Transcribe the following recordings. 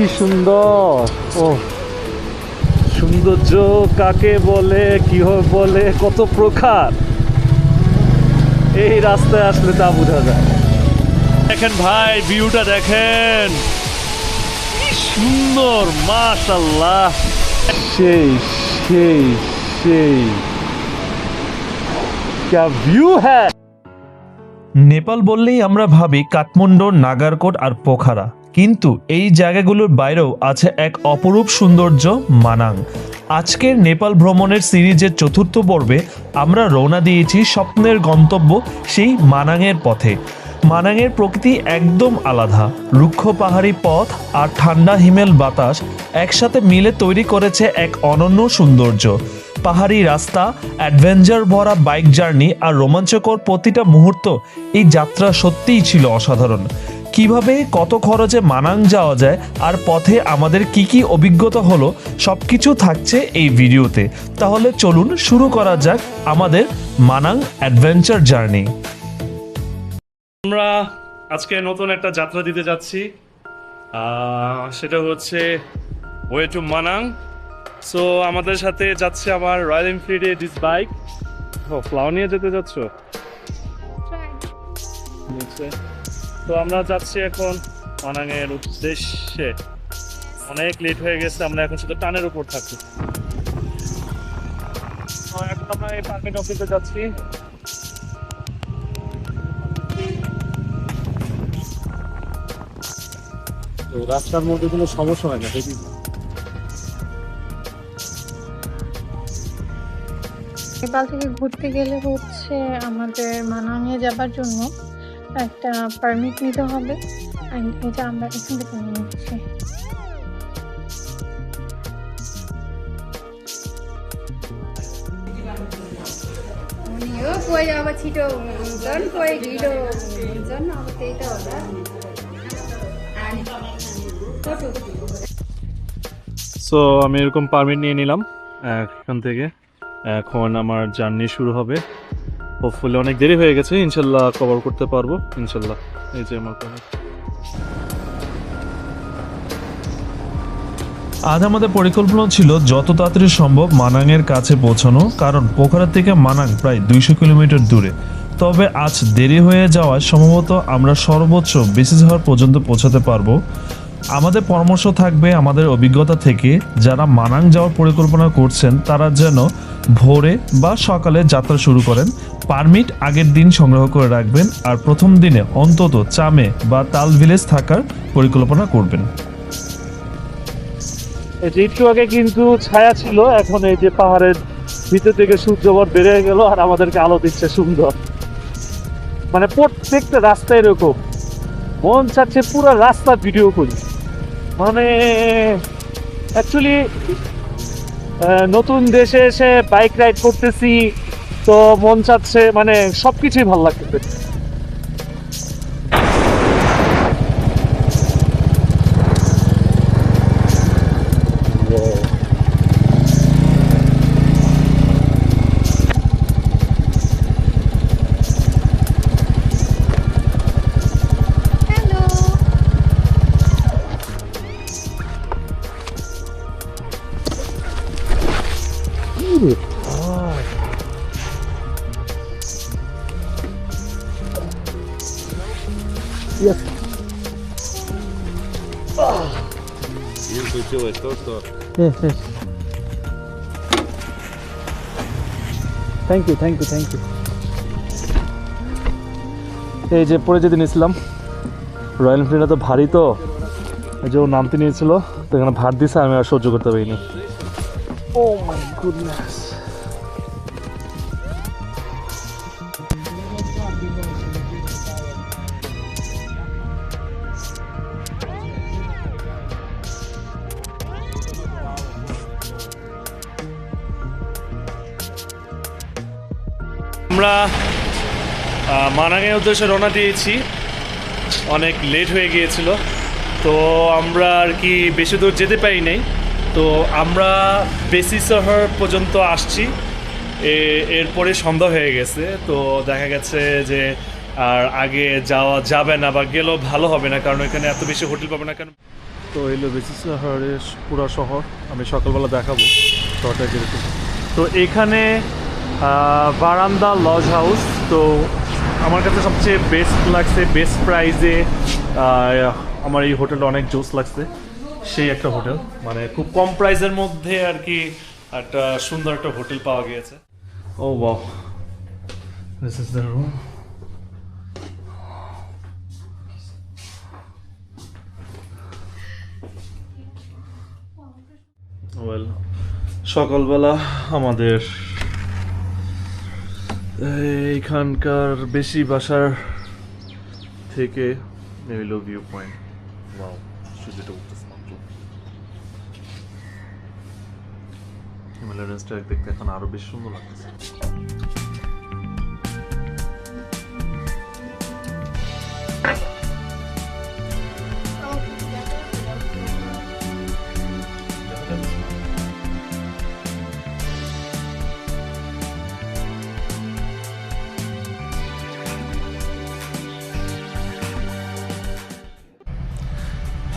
কি সুন্দর। ও। সৌন্দর্য কাকে বলে, কি বলে, কত প্রকার। এই রাস্তায় আসলে তা বোঝা যায়। দেখেন ভাই, ভিউটা দেখেন। সুন্দর মাশাল্লাহ সেই সেই সেই। ক্যা ভিউ হ্যাঁ নেপাল বললেই আমরা ভাবি কাঠমান্ডু, নাগারকোট আর পোখারা। কিন্তু এই জায়গাগুলোর বাইরেও আছে এক অপরূপ সৌন্দর্য মানাং। আজকের নেপাল ভ্রমণের সিরিজের চতুর্থ পর্বে আমরা রওনা দিয়েছি স্বপ্নের গন্তব্য সেই মানাংয়ের পথে। মানাংয়ের প্রকৃতি একদম আলাদা। রুক্ষ পাহাড়ি পথ আর ঠান্ডা হিমেল বাতাস একসাথে মিলে তৈরি করেছে এক অনন্য সৌন্দর্য। পাহাড়ি রাস্তা, অ্যাডভেঞ্চার ভরা বাইক জার্নি আর রোমাঞ্চকর প্রতিটা মুহূর্ত এই যাত্রা সত্যিই ছিল অসাধারণ। কীভাবে কত খরচে মানাং যাওয়া যায় আর পথে আমাদের কি কি অভিজ্ঞতা হলো সব কিছু থাকছে এই ভিডিওতে। তাহলে চলুন শুরু করা যাক আমাদের মানাং অ্যাডভেঞ্চার জার্নি। আমরা আজকে নতুন একটা যাত্রা দিতে যাচ্ছি। সেটা হচ্ছে ওয়ে টু মানাং। সো আমাদের সাথে যাচ্ছে আমার রয়্যাল এনফিল্ডের ডিস বাইক ও ফ্লাও নিয়ে যেতে যাচ্ছ। তো আমরা যাচ্ছি এখন মানাংয়ের উদ্দেশ্যে। অনেক লেট হয়ে গেছে আমরা এখন শুধু টানের উপর থাকি এখন আমরা এই অফিসে যাচ্ছি। তো রাস্তার মধ্যে কোনো সমস্যা হয় না দেখি নেপাল থেকে ঘুরতে গেলে হচ্ছে আমাদের মানাঙে যাবার জন্য একটা পারমিট নিতে হবে আর এটা আমরা এখান থেকে নিয়ে নিচ্ছি नि हो कोही अब छिटो हुन्छन् कोही ढिलो हुन्छन् अब त्यही त होला अनि कटु সো আমি এরকম পারমিট নিয়ে নিলাম এখান থেকে এখন আমার জার্নি শুরু হবে হোপফুলি অনেক দেরি হয়ে গেছে, ইনশাল্লাহ কভার করতে পারব, ইনশাল্লাহ। এই যে আমার permit। আজ আমাদের পরিকল্পনা ছিল যত তাড়াতাড়ি সম্ভব মানাংয়ের কাছে পৌঁছানো, কারণ পোখরা থেকে মানাং প্রায় দুইশো কিলোমিটার দূরে। তবে আজ দেরি হয়ে যাওয়ায় সম্ভবত আমরা সর্বোচ্চ বেসিস হওয়ার পর্যন্ত পৌঁছাতে পারব। আমাদের পরামর্শ থাকবে আমাদের অভিজ্ঞতা থেকে, যারা মানাং যাওয়ার পরিকল্পনা করছেন, তারা যেন ভোরে বা সকালে যাত্রা শুরু করেন। পারমিট আগের দিন সংগ্রহ করে রাখবেন আর প্রথম দিনে অন্তত চামে বা তাল ভিলেজ থাকার পরিকল্পনা করবেন। একটু আগে কিন্তু ছায়া ছিল, এখন এই যে পাহাড়ের ভিতর থেকে সূর্যবর বেড়ে গেল আর আমাদেরকে আলো দিচ্ছে সুন্দর। মানে প্রত্যেকটা রাস্তা এরকম। মন চাচ্ছে পুরো রাস্তা ভিডিও করি। মানে অ্যাকচুয়ালি নতুন দেশে এসে বাইক রাইড করতেছি তো মন চাচ্ছে মানে সবকিছুই ভালো লাগতেছে। Yes, yes. Thank you thank you thank you এই যে পরে যেদিন এসেছিলাম রয়্যাল এনফিল্ডটা তো ভারী তো যে ও নামতে নিয়েছিল তো এখানে ভার দিছে আমি আর সহ্য করতে পারিনি। ও মাই গুডনেস আমরা মানাঙের উদ্দেশ্যে রওনা দিয়েছি। অনেক লেট হয়ে গিয়েছিল। তো আমরা আর কি বেশি দূর যেতে পারি নাই। তো আমরা বেসি শহর পর্যন্ত আসছি। এরপরে সন্ধ্যা হয়ে গেছে। তো দেখা গেছে যে আর আগে যাওয়া যাবে না বা গেলেও ভালো হবে না, কারণ এখানে এত বেশি হোটেল পাবে না, কারণ তো এলো বেচিসাহারের পুরো শহর। আমি সকালবেলা দেখাবো শহরটা যেরকম তো এখানে বারান্দা লজ হাউস তো আমার কাছে সবচেয়ে বেস্ট লাগছে বেস্ট প্রাইজে আমার এই হোটেলটা অনেক জোস লাগছে। সেই একটা হোটেল মানে খুব কম প্রাইসের মধ্যে আর কি একটা সুন্দর একটা হোটেল পাওয়া গিয়েছে। ও this is the room well সকালবেলা আমাদের এইখানকার বেশি বাসার থেকে এলো ভিউ পয়েন্ট বা সূর্যটা উঠতেছে মাত্র হিমালয় রেঞ্জটা দেখতে এখন আরও বেশি সুন্দর লাগতেছে।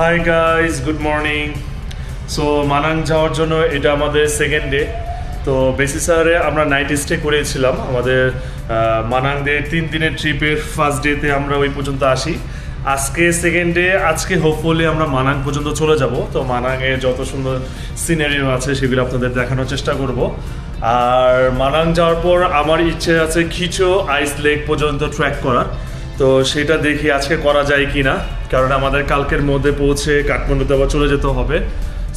Hi guys good morning so Manang যাওয়ার জন্য এটা আমাদের সেকেন্ড ডে তো বেসিসারে আমরা নাইট স্টে করেছিলাম। আমাদের মানাং ডে তিন দিনের ট্রিপের ফার্স্ট ডেতে আমরা ওই পর্যন্ত আসি। আজকে সেকেন্ড ডে আজকে হোপফুলি আমরা মানাং পর্যন্ত চলে যাব। তো মানাংয়ে যত সুন্দর সিনারিও আছে সেগুলো আপনাদের দেখানোর চেষ্টা করব। আর মানাং যাওয়ার পর আমার ইচ্ছে আছে খিচো আইস লেক পর্যন্ত ট্র্যাক করার। তো সেটা দেখি আজকে করা যায় কি না কারণ আমাদের কালকের মধ্যে পৌঁছে কাঠমান্ডুতে আবার চলে যেতে হবে।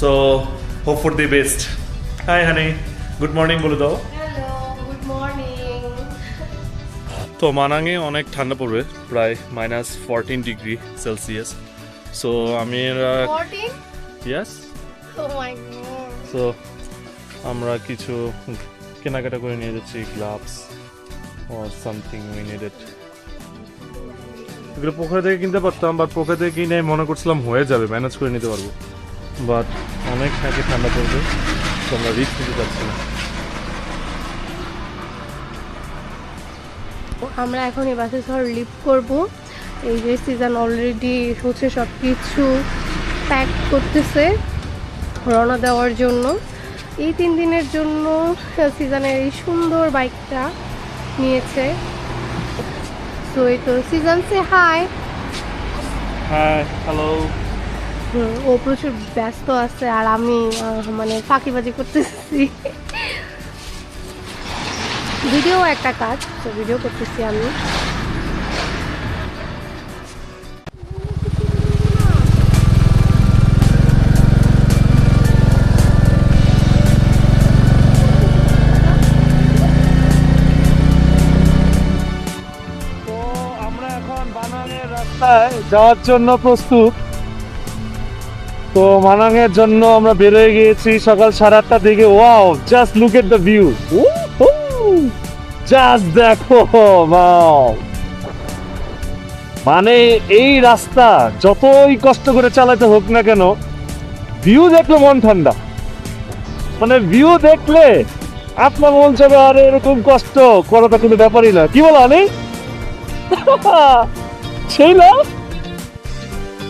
So hope for the best hi honey good morning বলে দাও। তো মানাঙে অনেক ঠান্ডা পড়বে প্রায় minus fourteen degree Celsius so আমি ইয়াস সো আমরা কিছু কেনাকাটা করে নিয়ে যাচ্ছি gloves or something we needed এগুলো পোখরা থেকে কিনতে পারতাম বাট পোখরা থেকে কিনে মনে করছিলাম হয়ে যাবে ম্যানেজ করে নিতে পারব। বাট অনেক থাকে ঠান্ডা পড়বে, তো আমরা রিস্ক নিতে পারছি না। আমরা এখন এই বাসে শহর লিভ করব। এই যে সিজন অলরেডি হচ্ছে সব কিছু প্যাক করতেছে, রওনা দেওয়ার জন্য। এই তিন দিনের জন্য সিজনের এই সুন্দর বাইকটা নিয়েছে। তো সিজন সে হাই হ্যাঁ হ্যালো ও প্রচুর ব্যস্ত আছে আর আমি মানে ফাঁকিবাজি করতেছি। ভিডিও একটা কাজ তো ভিডিও করতেছি আমি। বানাঙের যাওয়ার জন্য প্রস্তুত। তো মানাঙের জন্য আমরা বেরোয় গিয়েছি সকাল সাড়ে আটটার দিকে। Wow just look at the view just দেখো, wow! মানে এই রাস্তা যতই কষ্ট করে চালাতে হোক না কেন ভিউ দেখলে মন ঠান্ডা। মানে ভিউ দেখলে আপনার মন চাবে আর, এরকম কষ্ট, করাটা কোনো ব্যাপারই না। কি বলো আমি না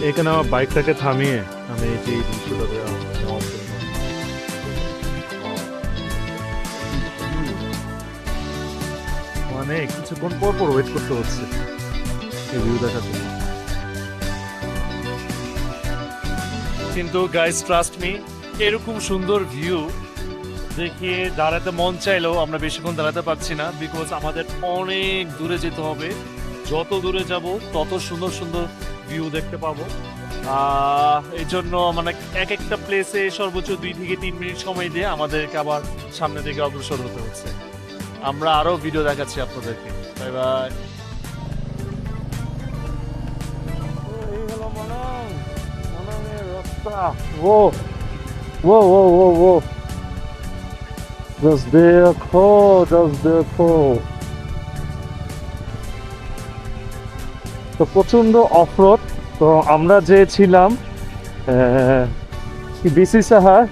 এখানে আমার বাইকটাকে থামিয়ে আমি এই যে দেওয়া নেওয়ার। মানে কিছুক্ষণ পর পর ওয়েট করতে হচ্ছে। এই ভিউ দেখার জন্য কিন্তু গাইস ট্রাস্ট মি এরকম সুন্দর ভিউ দেখে দাঁড়াতে মন চাইলেও আমরা বেশিক্ষণ দাঁড়াতে পারছি না বিকজ আমাদের অনেক দূরে যেতে হবে। যত দূরে যাব, তত সুন্দর সুন্দর ভিউ দেখতে পাবো। এই জন্য মানে এক একটা প্লেসে সর্বোচ্চ দুই থেকে তিন মিনিট সময় দিয়ে আমাদেরকে আবার সামনে থেকে অগ্রসর হতে হচ্ছে। আমরা আরও ভিডিও দেখাচ্ছি আপনাদেরকে। বাই বাই হলো মনাং। মনাংয়ের রাস্তা। ও ও ও ও তো প্রচণ্ড অফরোড তো আমরা যে ছিলাম বিসি সাহার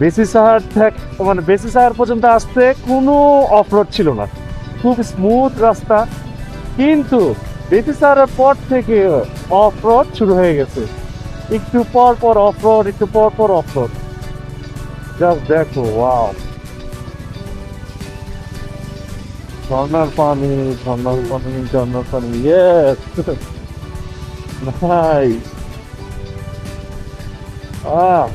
বেসি সাহার থেকে মানে বেসি সাহার পর্যন্ত আসতে কোনো অফরোড ছিল না। খুব স্মুথ রাস্তা। কিন্তু বেসি সাহারের পর থেকে অফরোড শুরু হয়ে গেছে। একটু পর পর অফরোড একটু পর পর অফ রোড জাস্ট দেখো ওয়াও ঝর্ণার পানি ঝর্ণার পানি ঝর্ণার পানি ইয়েস নাইস আহ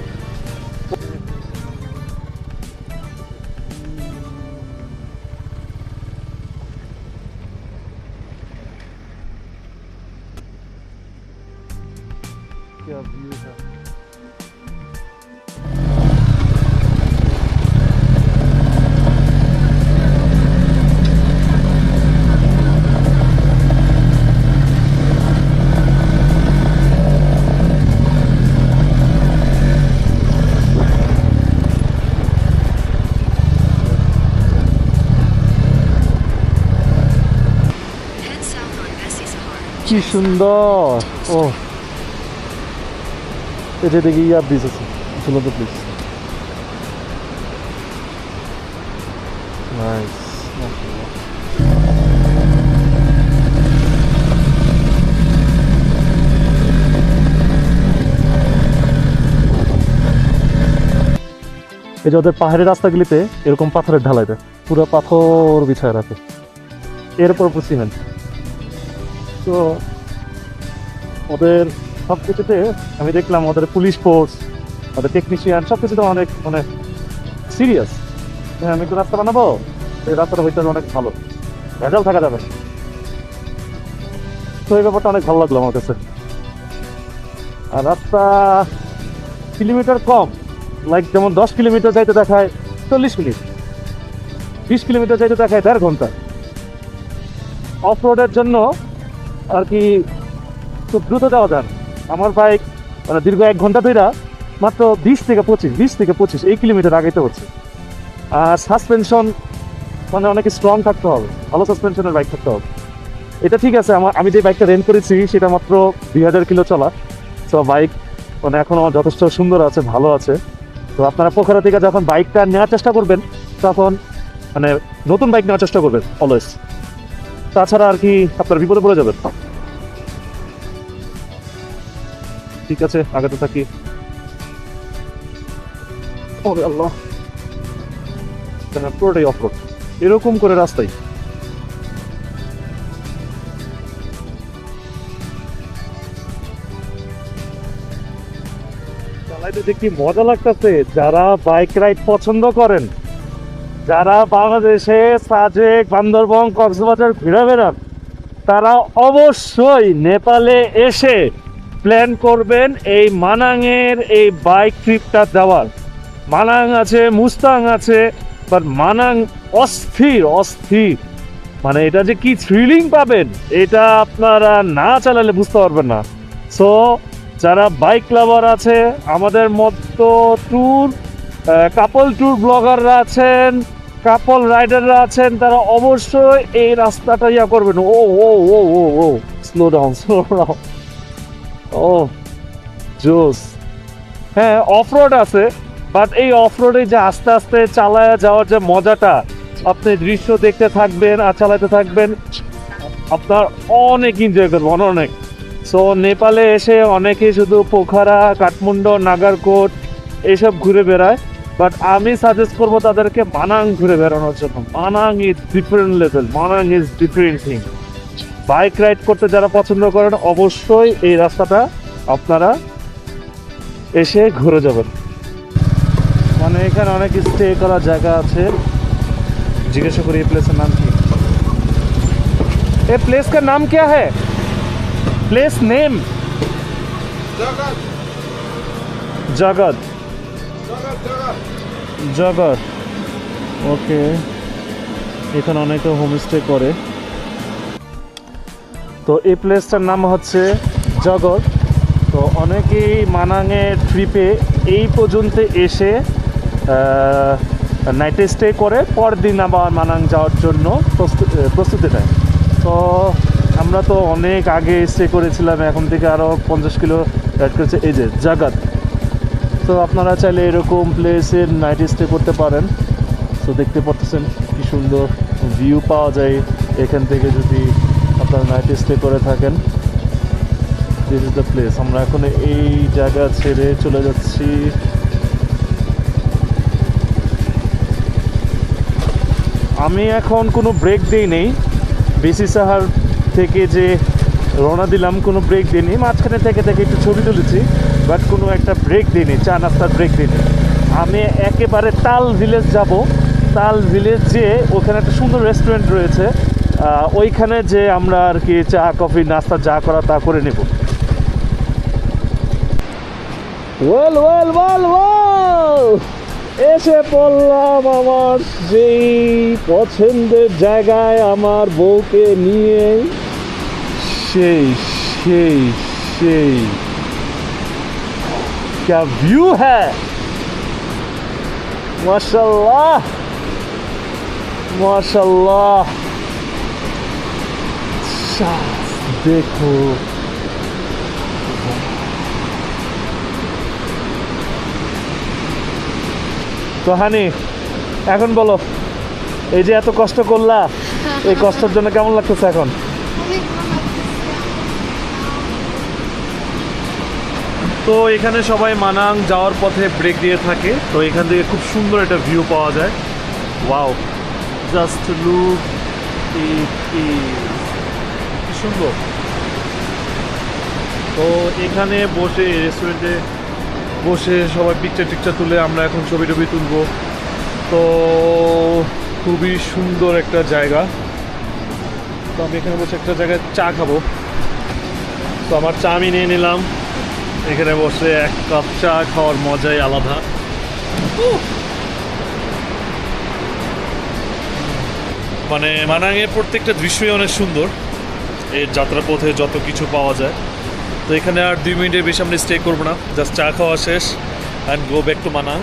কি সুন্দর। ও। এটা দেখি ইয়ার ব্রিজ আছে। ঝুলন্ত ব্রিজ এই যে ওদের পাহাড়ি রাস্তাগুলিতে এরকম পাথরের ঢালাই দেয়। পুরো পাথর বিছায় রাখে। এরপর সিমেন্ট তো ওদের সব কিছুতে আমি দেখলাম ওদের পুলিশ ফোর্স ওদের টেকনিশিয়ান সব কিছুতে অনেক মানে সিরিয়াস হ্যাঁ আমি একটু রাস্তা বানাবো? এই রাস্তাটা হইতে অনেক ভালো। ভেজাল থাকা যাবে। তো এই ব্যাপারটা অনেক ভালো লাগল আমার কাছে। আর রাস্তা কিলোমিটার কম লাইক যেমন দশ কিলোমিটার যাইতে দেখায় চল্লিশ মিনিট। বিশ কিলোমিটার যাইতে দেখায় দেড় ঘণ্টা। অফ রোডের জন্য আর কি, খুব দ্রুত যাওয়া যান। আমার বাইক মানে দীর্ঘ এক ঘণ্টা ধরে মাত্র বিশ থেকে পঁচিশ, বিশ থেকে পঁচিশ, এই কিলোমিটার আগাইতে হচ্ছে। আর সাসপেনশন মানে অনেক স্ট্রং থাকতে হবে, ভালো সাসপেনশনের বাইক থাকতে হবে। এটা ঠিক আছে, আমার, আমি যে বাইকটা রেন্ট করেছি, সেটা মাত্র দুই হাজার কিলো চলা। তো বাইক মানে এখনও যথেষ্ট সুন্দর আছে, ভালো আছে। তো আপনারা পোখরা থেকে যখন বাইকটা নেওয়ার চেষ্টা করবেন, তখন মানে নতুন বাইক নেওয়ার চেষ্টা করবেন অলওয়েজ তাছাড়া আর কি আপনার বিপদে পড়ে যাবেন। ঠিক আছে আগাতে থাকি। হ্যাঁ, পুরোটাই অফ রোড এরকম করে রাস্তায়। দেখি মজা লাগতেছে যারা বাইক রাইড পছন্দ করেন। যারা বাংলাদেশে সাজেক বান্দরবন, কক্সবাজার ঘুরে বেড়ান, তারা অবশ্যই নেপালে এসে প্ল্যান করবেন এই মানাংয়ের এই বাইক ট্রিপটা দেওয়ার মানাং আছে, মুস্তাং আছে বাট মানাং অস্থির অস্থির। মানে এটা যে কি থ্রিলিং পাবেন, এটা আপনারা না চালালে বুঝতে পারবেন না। সো যারা বাইক লাভার আছে, আমাদের মতো ট্যুর কাপল ট্যুর ব্লগাররা আছেন কাপল রাইডাররা আছেন, তারা অবশ্যই এই রাস্তাটা ইয়া করবেন। ও ও ও ও ও স্লো ডাউন স্লো ডাউন ও, জোস। হ্যাঁ অফ রোড আছে বাট এই অফ রোডে যে আস্তে আস্তে চালায় যাওয়ার যে মজাটা, আপনি দৃশ্য দেখতে থাকবেন আর চালাতে থাকবেন, আপনার অনেক এনজয় করবেন, অনেক। সো নেপালে এসে অনেকে শুধু পোখারা, কাঠমান্ডু, নাগারকোট এইসব ঘুরে বেড়ায়। বাট আমি সাজেস্ট করবো তাদেরকে মানাং ঘুরে বেড়ানোর জন্য Manang is different level Manang is different thing bike ride করতে যারা পছন্দ করেন অবশ্যই এই রাস্তাটা আপনারা এসে ঘুরে যাবেন মানে এখানে অনেক স্টে করার জায়গা আছে জিজ্ঞাসা করি এই প্লেসের নাম কি ए प्लेस का नाम क्या है प्लेस नेम जगत জগৎ ওকে, এখানে অনেকে হোমস্টে করে। তো এই প্লেসটার নাম হচ্ছে জগৎ তো অনেকেই মানাঙে ট্রিপে এই পর্যন্ত এসে নাইটে স্টে করে পরের দিন আবার মানাং যাওয়ার জন্য প্রস্তুতি নেয়। তো আমরা তো অনেক আগে স্টে করেছিলাম, এখন থেকে আরও পঞ্চাশ কিলো রাইড করেছে। এই যে জাগাত তো আপনারা চাইলে এরকম প্লেসে নাইট স্টে করতে পারেন। তো দেখতে পাচ্ছেন কি সুন্দর ভিউ পাওয়া যায়। এখান থেকে যদি আপনারা নাইট স্টে করে থাকেন দিস ইজ দ্য প্লেস আমরা এখন এই জায়গা ছেড়ে চলে যাচ্ছি। আমি এখন কোনো ব্রেক দিই নেই। বেসি সাহার থেকে যে রওনা দিলাম, কোনো ব্রেক দিইনি মাঝখানে থেকে থেকে একটু ছবি তুলেছি। বাট কোনো একটা ব্রেক দিইনি চা নাস্তার ব্রেক দিইনি। আমি একেবারে তাল ভিলেজ যাব। তাল ভিলেজ যে ওখানে একটা সুন্দর রেস্টুরেন্ট রয়েছে। ওইখানে যে আমরা আর কি চা কফি নাস্তা যা করা তা করে নেব। Well well well well! এসে পড়লাম আমার যেই পছন্দের জায়গায় আমার বউকে নিয়ে। সেই সেই সেই। क्या व्यू है माशाल्लाह माशाल्लाह शाह, देखो তো হানি এখন বলো এই যে এত কষ্ট করলা এই কষ্টের জন্য কেমন লাগতেছে এখন তো এখানে সবাই মানাং যাওয়ার পথে ব্রেক দিয়ে থাকে। তো এখান থেকে খুব সুন্দর একটা ভিউ পাওয়া যায়। ওয়াও জাস্ট লুক কি সুন্দর। তো এখানে বসে রেস্টুরেন্টে বসে সবাই পিকচার টিকচার তুলে আমরা এখন ছবি টবি তুলবো। তো খুবই সুন্দর একটা জায়গা। তো আমি এখানে বসে একটা জায়গায় চা খাব। তো আমার চা আমি নিয়ে নিলাম। এখানে বসে এক কাপ চা খাওয়ার মজাই আলাদা। মানে মানাঙের প্রত্যেকটা দৃশ্যই অনেক সুন্দর এই যাত্রাপথে যত কিছু পাওয়া যায়। তো এখানে আর দুই মিনিটের বেশি আমরা স্টে করব না জাস্ট চা খাওয়া শেষ and go back to Manang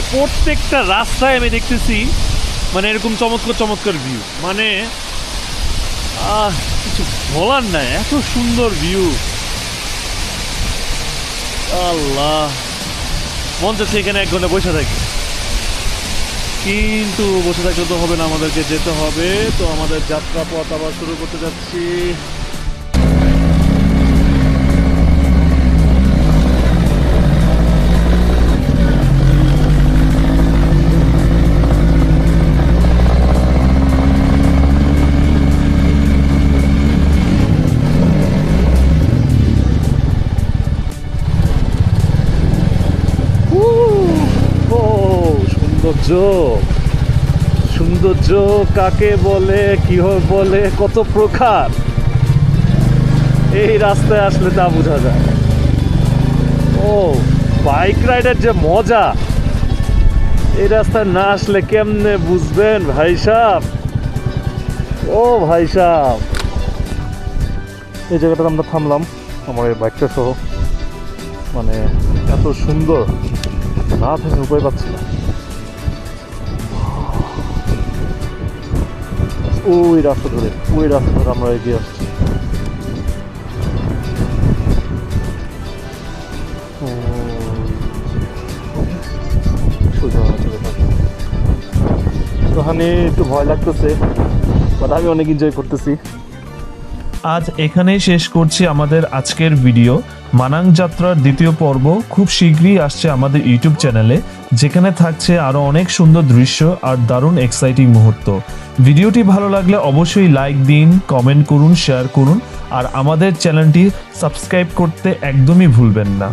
ভাই প্রত্যেকটা রাস্তায় আমি দেখতেছি মানে এরকম চমৎকার চমৎকার ভিউ মানে কিছু বলার নাই, এত সুন্দর ভিউ আল্লাহ। মন চাচ্ছে এখানে এক ঘণ্টা বসে থাকি। কিন্তু বসে থাকলে তো হবে না, আমাদেরকে যেতে হবে। তো আমাদের যাত্রা পথ আবার শুরু করতে যাচ্ছি। সৌন্দর্য। সৌন্দর্য কাকে বলে কীভাবে বলে, কত প্রকার? এই রাস্তায় আসলে তা বোঝা যায়। ও বাইক রাইডের যে মজা। এই রাস্তায় না আসলে কেমনে বুঝবেন ভাই সাহ ও ভাই সাহ এই জায়গাটাতে আমরা থামলাম, আমার এই বাইকটা সহ। মানে এত সুন্দর, না থেকে উপায় পাচ্ছি না। ওই রাস্তা ধরে, ওই রাস্তা ধরে আমরা এগিয়ে আসছি। ওখানে একটু ভয় লাগতেছে বাট আমি অনেক এনজয় করতেছি। আজ এখানেই শেষ করছি আমাদের আজকের ভিডিও মানাং যাত্রার দ্বিতীয় পর্ব খুব শীঘ্রই আসছে আমাদের ইউটিউব চ্যানেলে, যেখানে থাকছে আরও অনেক সুন্দর দৃশ্য আর দারুণ এক্সাইটিং মুহূর্ত। ভিডিওটি ভালো লাগলে অবশ্যই লাইক দিন কমেন্ট করুন শেয়ার করুন, আর আমাদের চ্যানেলটি সাবস্ক্রাইব করতে একদমই ভুলবেন না।